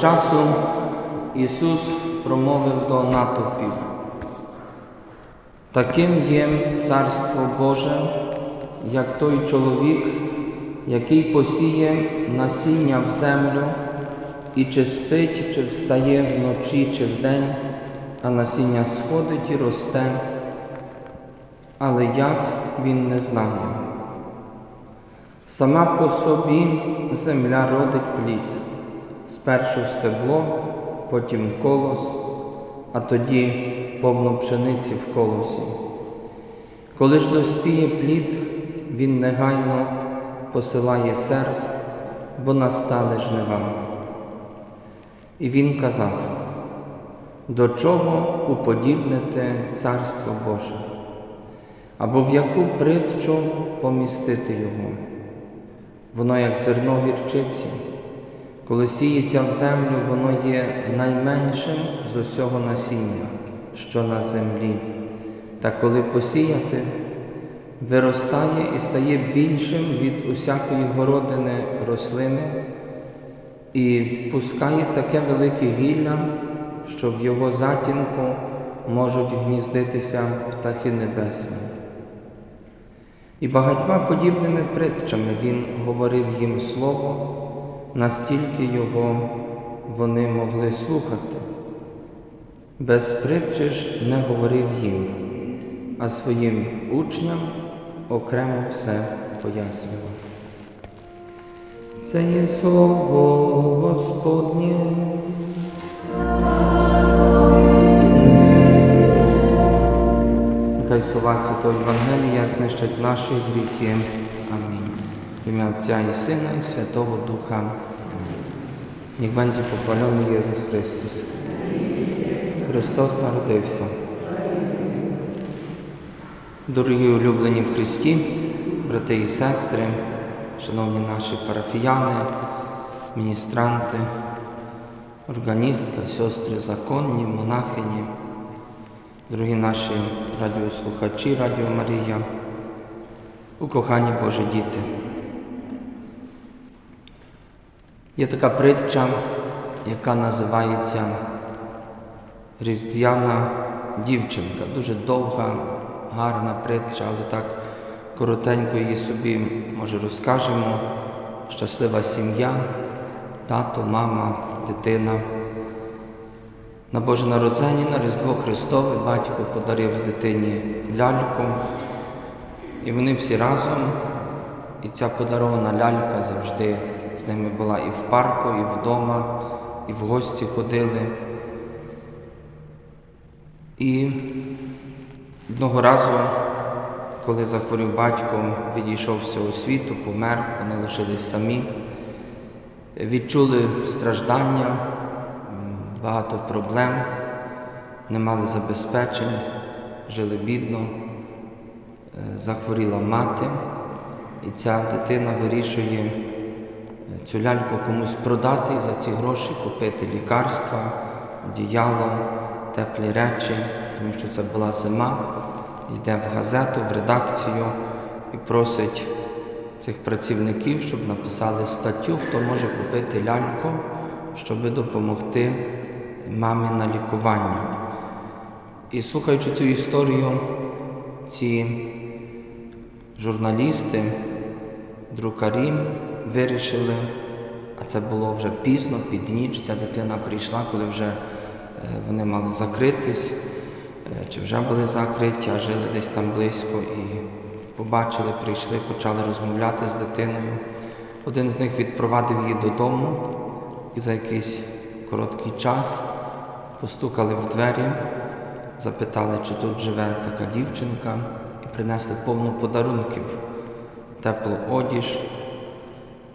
часу Ісус промовив до натовпів. Таким є Царство Боже, як той чоловік, який посіє насіння в землю, і чи спить, чи встає вночі, чи вдень, а насіння сходить і росте, але як він не знає. Сама по собі земля родить плід, спершу стебло, потім колос, а тоді повно пшениці в колосі. Коли ж доспіє плід, він негайно посилає серп, бо настали жнива. І він казав, до чого уподібнете Царство Боже, або в яку притчу помістити його. Воно, як зерно гірчиці, коли сіється в землю, воно є найменшим з усього насіння, що на землі. Та коли посіяти, виростає і стає більшим від усякої городини рослини, і пускає таке велике гілля, що в його затінку можуть гніздитися птахи небесні. І багатьма подібними притчами він говорив їм слово, настільки його вони могли слухати. Без притчі ж не говорив їм, а своїм учням окремо все пояснював. Це є слово Господнє. Нехай слова Святого Євангелія знищать наші гріхи. Ім'я Отця і Сина, і Святого Духа. Niech będzie pochwalony Jezus Chrystus. Христос народився. Дорогі улюблені в Христі, брати і сестри, шановні наші парафіяни, міністранти, органістка, сестри законні, монахині, дорогі наші радіослухачі, Радіо Марія, укохані Божі діти. Є така притча, яка називається Різдвяна дівчинка. Дуже довга, гарна притча, але так коротенько її собі, може, розкажемо. Щаслива сім'я, тато, мама, дитина. На Боже народження, на Різдво Христове батько подарив дитині ляльку, і вони всі разом, і ця подарована лялька завжди з ними була і в парку, і вдома, і в гості ходили. І одного разу, коли захворів батько, відійшов з цього світу, помер, вони лишились самі, відчули страждання, багато проблем, не мали забезпечень, жили бідно, Е, захворіла мати, і ця дитина вирішує цю ляльку комусь продати і за ці гроші купити лікарства, одіяло, теплі речі, тому що це була зима, йде в газету, в редакцію і просить цих працівників, щоб написали статтю, хто може купити ляльку, щоб допомогти мамі на лікування. І слухаючи цю історію, ці журналісти, друкарі вирішили, а це було вже пізно, під ніч, ця дитина прийшла, коли вже е, вони мали закритись, е, чи вже були закриті, а жили десь там близько і побачили, прийшли, почали розмовляти з дитиною. Один з них відпровадив її додому і за якийсь короткий час постукали в двері, запитали, чи тут живе така дівчинка, і принесли повно подарунків, теплу одіж,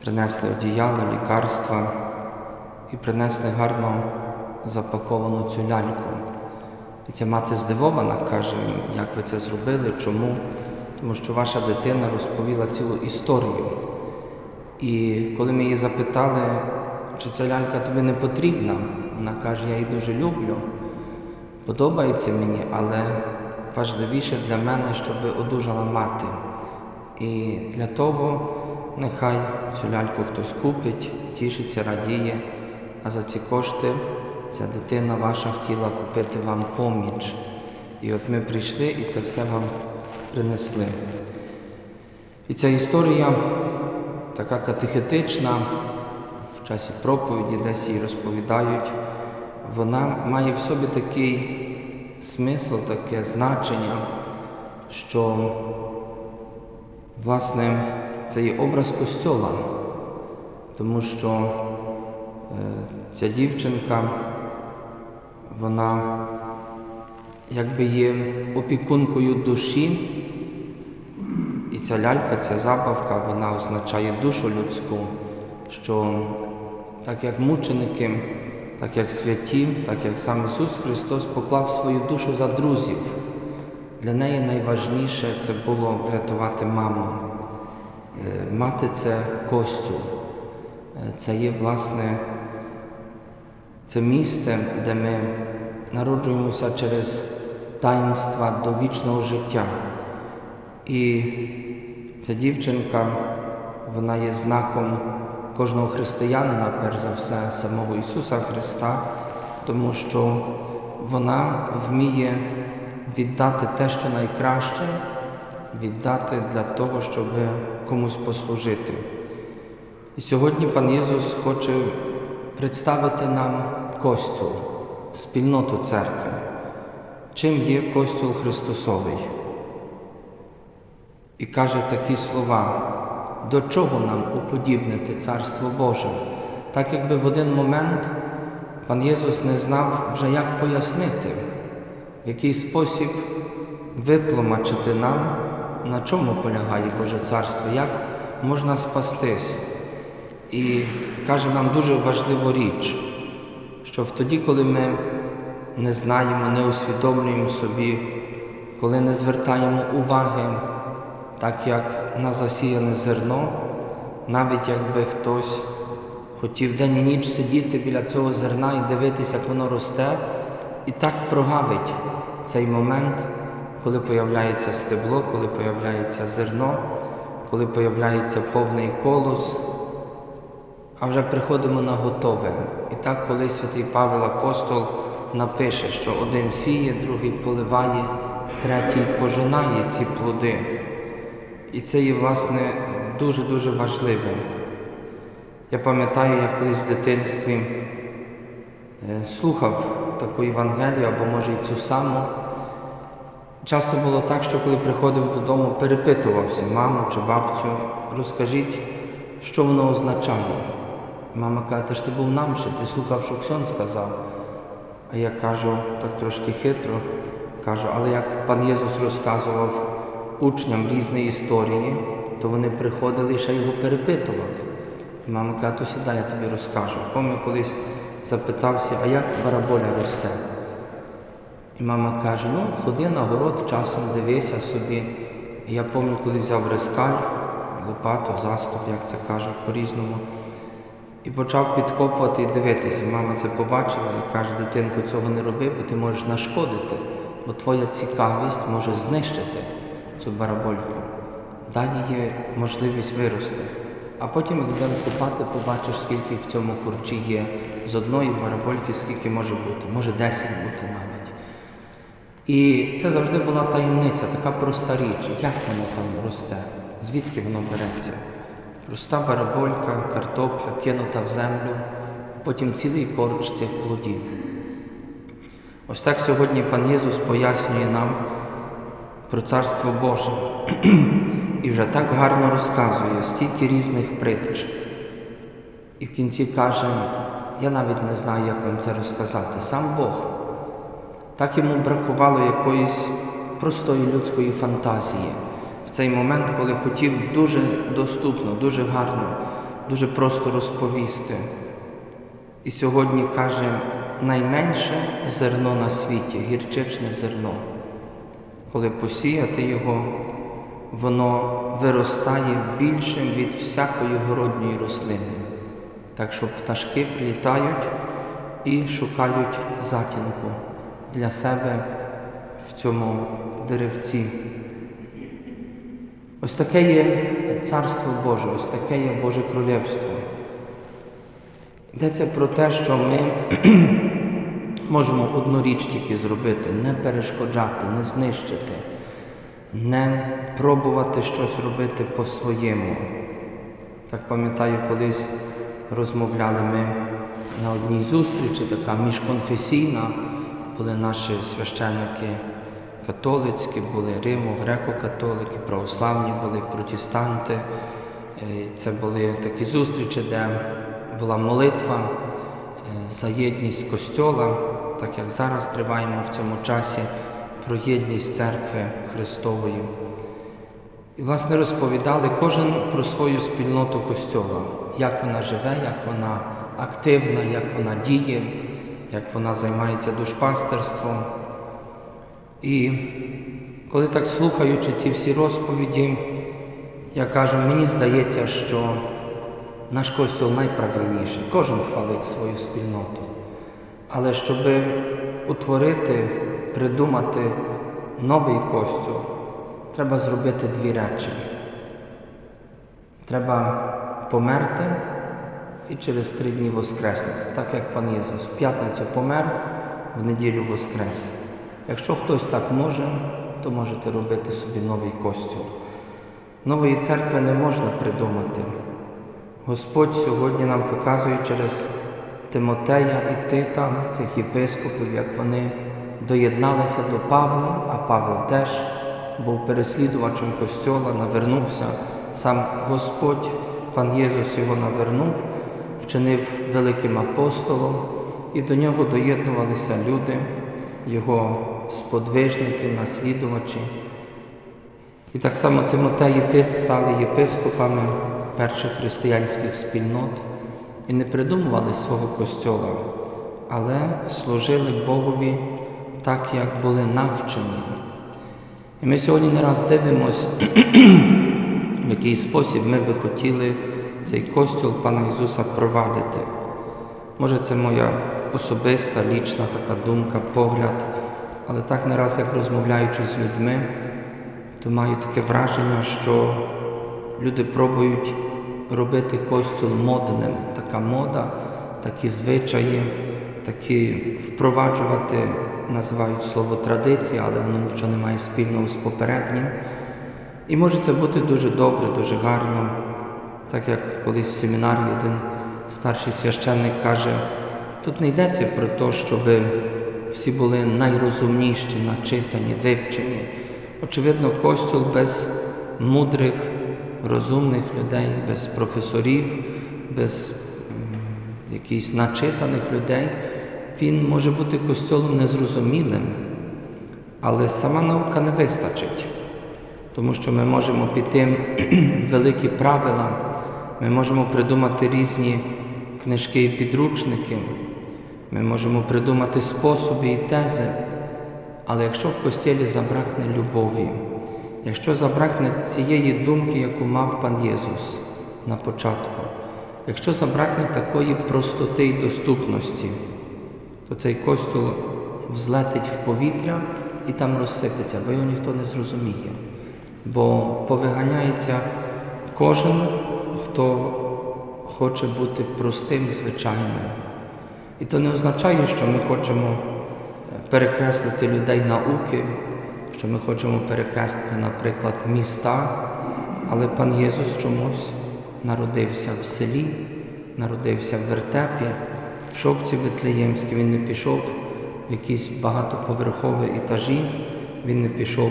принесли одіяло, лікарства і принесли гарно запаковану цю ляльку. Ця мати здивована, каже, як ви це зробили, чому? Тому що ваша дитина розповіла цілу історію. І коли ми її запитали, чи ця лялька тобі не потрібна, вона каже, я її дуже люблю, подобається мені, але важливіше для мене, щоб одужала мати. І для того нехай цю ляльку хтось купить, тішиться, радіє, а за ці кошти ця дитина ваша хотіла купити вам поміч. І от ми прийшли і це все вам принесли. І ця історія така катехетична, в часі проповіді, десь її розповідають, вона має в собі такий смисл, таке значення, що, власне, це є образ костьола, тому що е, ця дівчинка, вона якби є опікункою душі, і ця лялька, ця забавка, вона означає душу людську, що так як мученики, так як святі, так як сам Ісус Христос поклав свою душу за друзів. Для неї найважніше це було врятувати маму. Е, Мати це костюл. Е, Це є, власне, це місце, де ми народжуємося через таїнства до вічного життя. І ця дівчинка, вона є знаком кожного християнина, перш за все, самого Ісуса Христа, тому що вона вміє віддати те, що найкраще, віддати для того, щоб комусь послужити. І сьогодні пан Єсус хоче представити нам Костюл, спільноту церкви. Чим є Костюл Христосовий? І каже такі слова, до чого нам уподібнити Царство Боже, так якби в один момент пан Єсус не знав вже, як пояснити, в який спосіб витлумачити нам, на чому полягає Боже Царство, як можна спастись. І каже нам дуже важливу річ, що тоді, коли ми не знаємо, не усвідомлюємо собі, коли не звертаємо уваги, так як на засіяне зерно, навіть якби хтось хотів день і ніч сидіти біля цього зерна і дивитися, як воно росте, і так прогавить цей момент, коли появляється стебло, коли появляється зерно, коли появляється повний колос, а вже приходимо на готове. І так, коли святий Павел Апостол напише, що один сіє, другий поливає, третій пожинає ці плоди. І це є, власне, дуже-дуже важливим. Я пам'ятаю, я колись в дитинстві е, слухав таку Євангелію або, може, і цю саму. Часто було так, що коли приходив додому, перепитувався маму чи бабцю, розкажіть, що воно означає. Мама каже, ти ж ти був нам ще, ти слухав, що Ксьон сказав. А я кажу, так трошки хитро, кажу, але як пан Єсус розказував учням різні історії, то вони приходили і ще його перепитували. І мама каже, то сідай, я тобі розкажу. Пам'ятаю, колись запитався, а як бараболя росте? І мама каже, ну, ходи на город, часом дивися собі. І я пам'ятаю, коли взяв рескаль, лопату, заступ, як це кажуть по-різному. І почав підкопувати і дивитися. Мама це побачила і каже, дитинку, цього не роби, бо ти можеш нашкодити, бо твоя цікавість може знищити цю барабольку. Далі є можливість вирости. А потім, як будемо купати, побачиш, скільки в цьому курчі є з одної барабольки, скільки може бути, може 10 бути навіть. І це завжди була таємниця, така проста річ, як воно там росте, звідки воно береться. Проста бараболька, картопля кинута в землю, потім цілий корч цих плодів. Ось так сьогодні пан Єсус пояснює нам про Царство Боже і вже так гарно розказує стільки різних притч. І в кінці каже, я навіть не знаю, як вам це розказати, сам Бог. Так йому бракувало якоїсь простої людської фантазії в цей момент, коли хотів дуже доступно, дуже гарно, дуже просто розповісти. І сьогодні каже, найменше зерно на світі, гірчичне зерно. Коли посіяти його, воно виростає більшим від всякої городньої рослини. Так що пташки прилітають і шукають затінку для себе в цьому деревці. Ось таке є Царство Боже, ось таке є Боже Королівство. Йдеться про те, що ми можемо одну річ тільки зробити, не перешкоджати, не знищити, не пробувати щось робити по-своєму. Так пам'ятаю, колись розмовляли ми на одній зустрічі, така міжконфесійна, були наші священники католицькі, були Римо, греко-католики, православні були, протестанти. Е, Це були такі зустрічі, де була молитва е, за єдність Костьола, так як зараз триваємо в цьому часі про єдність церкви Христової. І, власне, розповідали кожен про свою спільноту Костьола, як вона живе, як вона активна, як вона діє, як вона займається душпастерством. І коли так слухаючи ці всі розповіді, я кажу, мені здається, що наш Костюл найправильніший, кожен хвалить свою спільноту. Але щоб утворити, придумати новий костюл, треба зробити дві речі. Треба померти і через три дні воскреснути, так як пан Єсус в п'ятницю помер, в неділю воскрес. Якщо хтось так може, то можете робити собі новий костюм. Нової церкви не можна придумати. Господь сьогодні нам показує через Тимотея і Тита, цих єпископів, як вони доєдналися до Павла, а Павел теж був переслідувачем Костьола, навернувся. Сам Господь, пан Єсус його навернув, вчинив великим апостолом, і до нього доєднувалися люди, його сподвижники, наслідувачі. І так само Тимотей і Тит стали єпископами перших християнських спільнот і не придумували свого костьола, але служили Богові так, як були навчені. І ми сьогодні не раз дивимось, в який спосіб ми би хотіли цей костюл Пана Ісуса провадити. Може, це моя особиста, лічна така думка, погляд, але так не раз, як розмовляючи з людьми, то маю таке враження, що люди пробують робити костюл модним, така мода, такі звичаї, такі впроваджувати, називають слово традиція, але воно нічого не має спільного з попереднім. І може це бути дуже добре, дуже гарно, так як колись в семінарі один старший священник каже, тут не йдеться про те, щоб всі були найрозумніші, начитані, вивчені. Очевидно, костюл без мудрих, розумних людей, без професорів, без якихось начитаних людей, він може бути костюлом незрозумілим, але сама наука не вистачить, тому що ми можемо піти великі правила, ми можемо придумати різні книжки і підручники, ми можемо придумати способи і тези. Але якщо в костілі забракне любові, якщо забракне цієї думки, яку мав пан Єсус на початку, якщо забракне такої простоти і доступності, то цей костюл взлетить в повітря і там розсипеться, бо його ніхто не зрозуміє. Бо повиганяється кожен, хто хоче бути простим, звичайним. І то не означає, що ми хочемо перекреслити людей науки, що ми хочемо перекреслити, наприклад, міста, але пан Єсус чомусь народився в селі, народився в вертепі, в шопці Витлеємській, він не пішов в якісь багатоповерхові етажі, він не пішов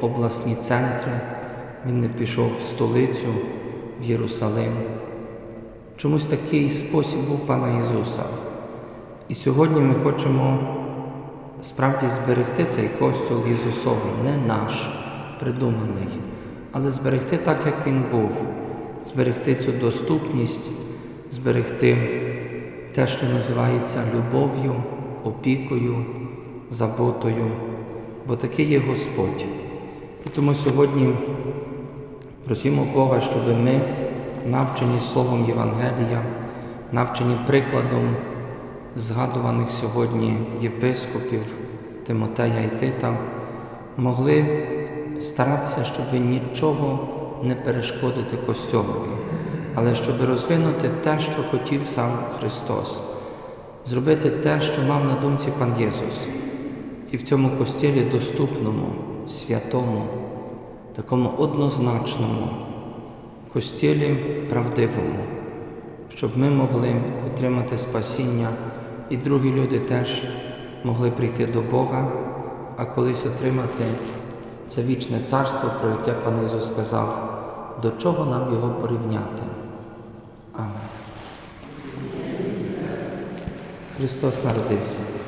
в обласні центри, він не пішов в столицю, в Єрусалим. Чомусь такий спосіб був пана Ісуса. І сьогодні ми хочемо справді зберегти цей костюл Ісусовий, не наш, придуманий, але зберегти так, як він був, зберегти цю доступність, зберегти те, що називається любов'ю, опікою, заботою, бо такий є Господь. І тому сьогодні Просімо Бога, щоб ми, навчені Словом Євангелія, навчені прикладом згадуваних сьогодні єпископів Тимотея і Тита, могли старатися, щоб нічого не перешкодити Костьолові, але щоб розвинути те, що хотів сам Христос, зробити те, що мав на думці пан Єсус, і в цьому костілі доступному, святому, такому однозначному костілі правдивому, щоб ми могли отримати спасіння, і другі люди теж могли прийти до Бога, а колись отримати це вічне царство, про яке пан Ісус сказав, до чого нам його порівняти. Амен. Христос народився.